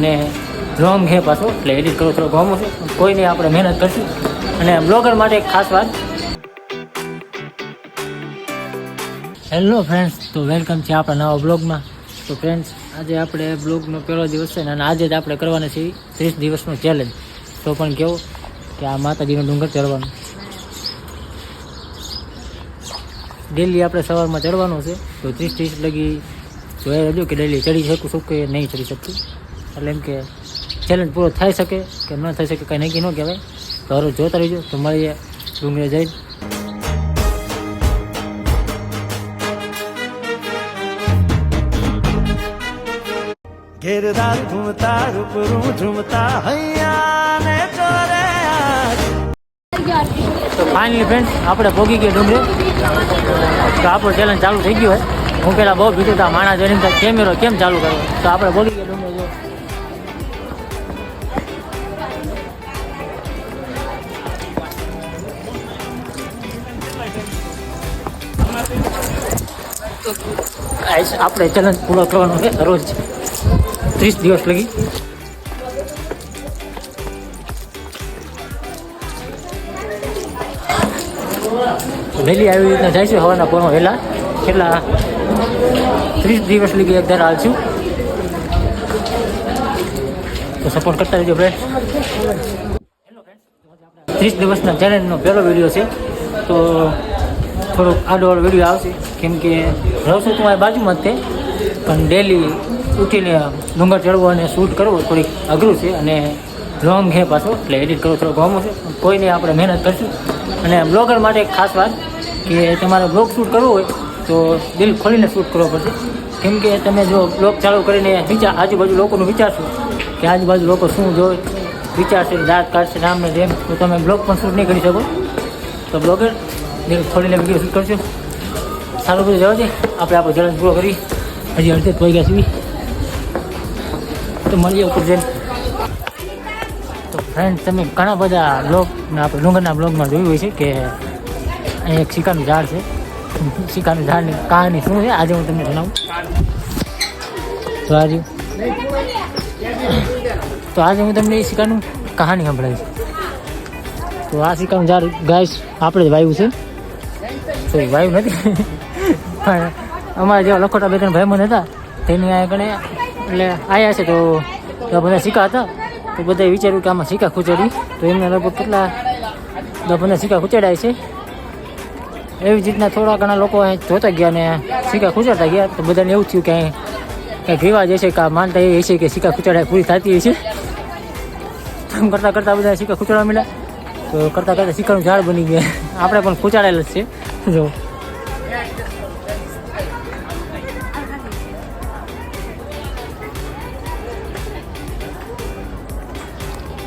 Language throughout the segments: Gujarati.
અને લોંગ છે પાછો, એટલે એડિટ કરો થોડો ગમો છે. કોઈ નહીં આપણે મહેનત કરશું. અને બ્લોગર માટે એક ખાસ વાત. હેલો ફ્રેન્ડ્સ તો વેલકમ છે આપણા નવા બ્લોગમાં. તો ફ્રેન્ડ્સ આજે આપણે બ્લોગનો પહેલો દિવસ છે અને આજે જ આપણે કરવાના છીએ ત્રીસ દિવસનો ચેલેન્જ તો પણ કેવું કે આ માતાજીનો ડુંગર ચડવાનો. ડેલી આપણે સવારમાં ચડવાનું છે. તો ત્રીસ ત્રીસ લગી જોઈ રહેજો કે ડેલી ચડી શકું છું કે નહીં ચડી શકતું એટલે એમ કે ચેલેન્જ પૂરો થઈ શકે કે ન થઈ શકે કંઈ નક્કી ન કહેવાય. તો હવે જોતા રહીજો. તો મળીએ ડુંગરે જઈ ઘેરદાર ઘૂમતા રૂપરૂ ઝૂમતા હૈયા ને ચોરે તો ફાઇનલી ફ્રેન્ડ આપણે ભોગી ગયા ડુંગરે. તો આપણો ચેલેન્જ ચાલુ થઈ ગયો હોય હું પેલા બહુ ભીતું હતા માણા જોઈને કેમેરો કેમ ચાલુ કર્યો? તો આપણે ભોગી ગયા ડુંગરે. આપણે ચેલેન્જ પૂરો કરવાનો છે, રોજ ત્રીસ દિવસ લગી. વહેલી આવી રીતના જઈશું હવાના પોરમાં વહેલા. છેલ્લા ત્રીસ દિવસ લગી એક દર આવશું તો સપોર્ટ કરતા રહેજો ફ્રેન્ડ ત્રીસ દિવસના ચેલેન્જનો પહેલો વીડિયો છે. તો થોડોક આડોળ વીડિયો આવશે. કેમ કે રહું છું તમારી બાજુમાં તે. પણ ડેલી ઉઠીને ડુંગર ચડવો અને શૂટ કરવો થોડીક અઘરું છે અને લોંગ હે પાછો. એટલે એડિટ કરવો થોડો ગમો છે. કોઈ નહીં આપણે મહેનત કરશું. અને બ્લોગર માટે ખાસ વાત કે તમારે બ્લોગ શૂટ કરવો હોય તો દિલ ખોલીને શૂટ કરવો પડશે. કેમ કે તમે જો બ્લોગ ચાલુ કરીને વિચાર આજુબાજુ લોકોનું વિચારશો કે આજુબાજુ લોકો શું જોવે, વિચારશે, દાંત કાઢશે, રામને જેમ, તો તમે બ્લોગ પણ શૂટ નહીં કરી શકો. તો બ્લોગર દિલ થોડી વીડિયો શૂટ કરશો? સારું બધું જવા દે. આપણે આપણો ચેલેન્જ પૂરો કરી. હજી અડધે થઈ ગયા સુધી તો મળીએ ઉપર જઈને. તો ફ્રેન્ડ તમે ઘણા બધા બ્લોગ આપણે ડુંગરના બ્લોગમાં જોયું હોય છે કે અહીં એક સિક્કાનું ઝાડ છે. સિક્કાનું ઝાડની કહાની શું છે? આજે હું તમને જણાવું. તો આજે તો આજે હું તમને એ સિક્કાનું કહાની સંભળાવીશ. તો આ સિક્કાનું ઝાડ ગાય આપણે જ વાવ્યું છે. એ વાવ્યું નથી. પણ અમારા જેવા લખોટા બે ત્રણ મને હતા, તેની આ ગણે, એટલે આવ્યા છે તો બધા સિક્કા હતા. તો બધાએ વિચાર્યું કે આમાં સિક્કા ખૂંચડી. તો એમને લગભગ કેટલા, દસ પંદર સિક્કા ખૂંચડાય છે. એવી જ રીતના થોડા ઘણા લોકો જોતા ગયા ને સિક્કા ખૂચડતા ગયા. તો બધાને એવું થયું કે કંઈક રિવાજ હશે કે માનતા એ હશે કે સિક્કા ખૂચડાય પૂરી થતી હશે. એમ કરતાં કરતાં બધા સિક્કા ખૂંચડવા મળ્યા તો કરતાં કરતાં સિક્કાનું ઝાડ બની ગયા. આપણે પણ ખૂંચાડેલ જ છે. જો.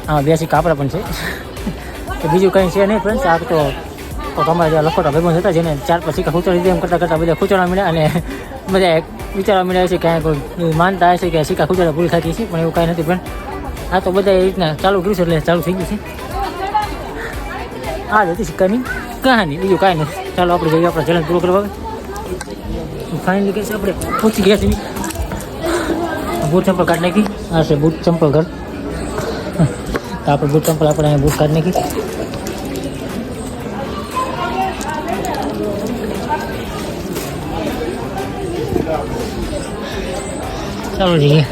હા બે કાપડા પણ છે. તો બીજું કંઈ છે નહીં ફ્રેન્ડ્સ આ તો કોઈક અમારા જેવા લખોટા ભાઈબંધ હતા, જેને ચાર પાંચ સિક્કા ખૂંચડી દીધા, એમ કરતાં કરતાં બધા ખૂંચડવા મળ્યા અને બધા વિચારવા મળ્યા છે કે કોઈ માનતા હશે કે સિક્કા ખૂંચડા ભૂલ થતી છે પણ એવું કાંઈ નથી પણ આ તો બધા એ રીતના ચાલુ કર્યું છે, એટલે ચાલુ થઈ ગયું છે. આ જ હતી સિક્કાની કહાની? બીજું કાંઈ નથી. ચાલો, આપણે જઈએ આપણે ચેલેન્જ પૂરો કરવા ફાઇનલી છે, આપણે પહોંચી ગયા છીએ. બૂટ ચંપલ કાઢી નાખી. આ છે બૂટ ચંપલ ઘર. તો આપણે બૂટ ચંપલ આપણે અહીંયા બૂટ કાઢી નાખી. ચાલો જઈએ.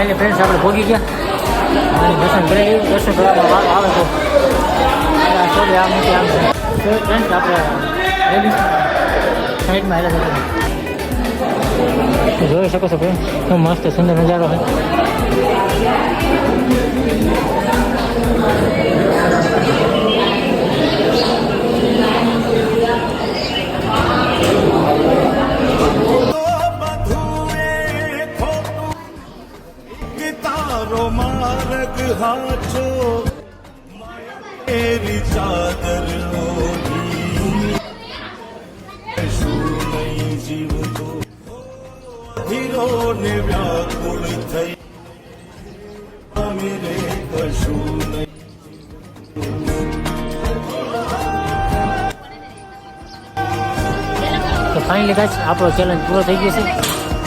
ફાઇનલી ફ્રેન્ડ્સ આપણે ભોગી ગયા. અને દર્શન કરી લીધું દર્શન કરવામાં આવે તો સોરી આમ નથી આમ છે. ફ્રેન્ડ્સ આપણે લેડીઝ સાઈડમાં હેલા જતો જોઈ શકો છો ફ્રેન્ડ શું મસ્ત સુંદર નજારો છે. બધુએ ચાદર ને વ્યાકુળ થઈ મેરે કશું તો ફાઇનલી કાચ આપણો ચેલેન્જ પૂરો થઈ ગયો છે.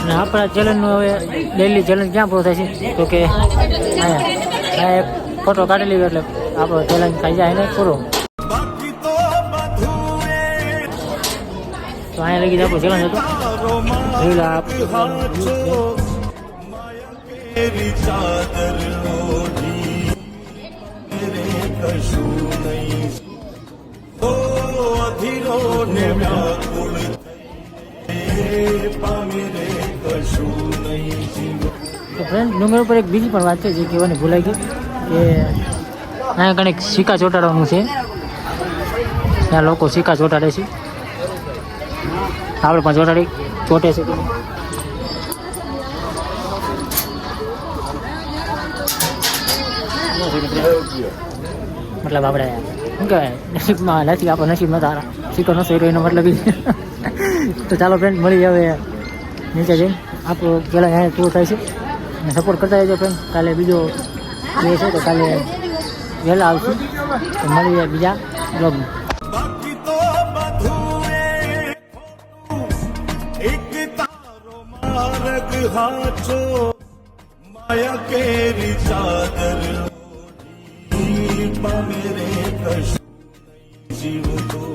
અને આપણા ચેલેન્જનું હવે ડેલી ચેલેન્જ ક્યાં પૂરો થાય છે? તો કે, અહીંયા એક ફોટો કાઢી લીધો એટલે આપણો ચેલેન્જ થઈ જાય ને પૂરો. તો અહીંયા લગી આપણો ચેલેન્જ હતો. તો ફ્રેન્ડ નંબર ઉપર એક બીજી પણ વાત છે, જે કહેવાની ભૂલાઈ ગઈ, કે અહીંયા કણીક સિક્કા ચોંટાડવાનું છે ત્યાં લોકો સિક્કા ચોંટાડે છે આપણે પણ ચોંટાડી ચોંટે છે કે નહીં? મતલબ આપણે શું કહેવાય, નસીબમાં નથી, આપણો નસીબ નતા હારા. સિક્કો નસો એનો મતલબ ઈ છે. તો ચાલો ફ્રેન્ડ મળી હવે નીચે જઈને આપણો પહેલાં અહીંયા પૂરો થાય છે અને સપોર્ટ કરતા રહેજો ફ્રેન્ડ કાલે બીજો જે છે તો કાલે વહેલા આવશું. તો જાય બીજા હાચો. માયા કેરી ચાદર રે કશું. જીવતો